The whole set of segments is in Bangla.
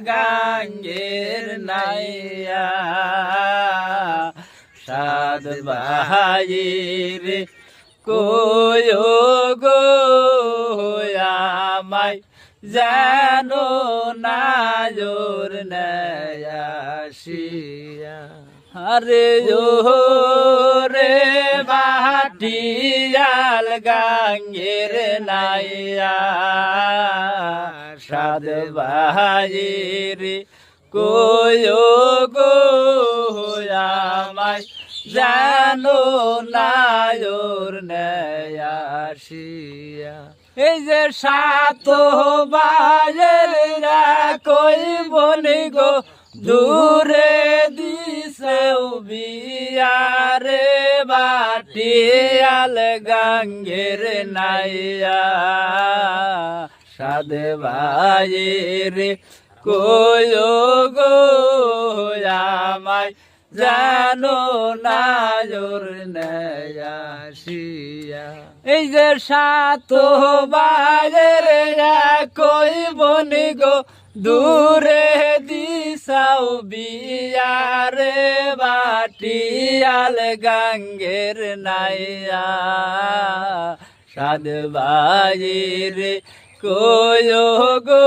গাঙ্গের নাইয়া সাদ বাহাইর কোয়ো গো আমায় জানো না জোর নয়াসিয়া আরে ও রে বাটিয়াল গাঙ্গের নাইয়া সাদ বাহির কোয়ো গো আমায় জানো না জোর নয়াসিয়া এই যে সাত বাজের কই বনি গো দূরে দিছেও বিয়ারে বাটিয়াল গাঙ্গের নাইয়া। সাদে ভাইয়ের কোয়ো গো জানো না জোর এই যে সাত বাজের কই বনি গো, দূরে দিশাও বিয়ারে বাটিয়াল গাঙ্গের নাইয়া। সাদ বাজির কোয়ো গো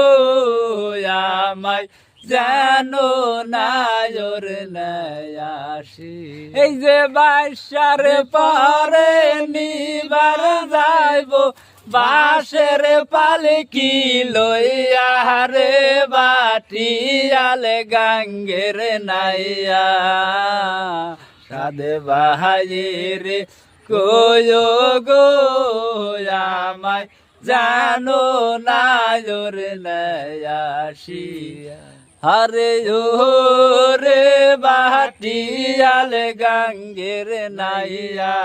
আমায় জানো না জোর নয়াসি এই যে বাসার পরে নিবার যাইব বাসের পালকি লইয়া রে বাটিয়াল গাঙ্গের নাইয়া। সাদে বাহাইর কোয়ো গো আমায় জানো না জোর নয়াসিয়া হরে রে বাটিয়াল গাঙ্গের নাইয়া।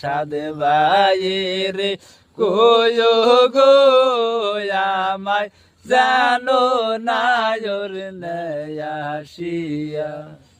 সাদে বাইর কোয়ো গো জানো না জোর নয়াসিয়া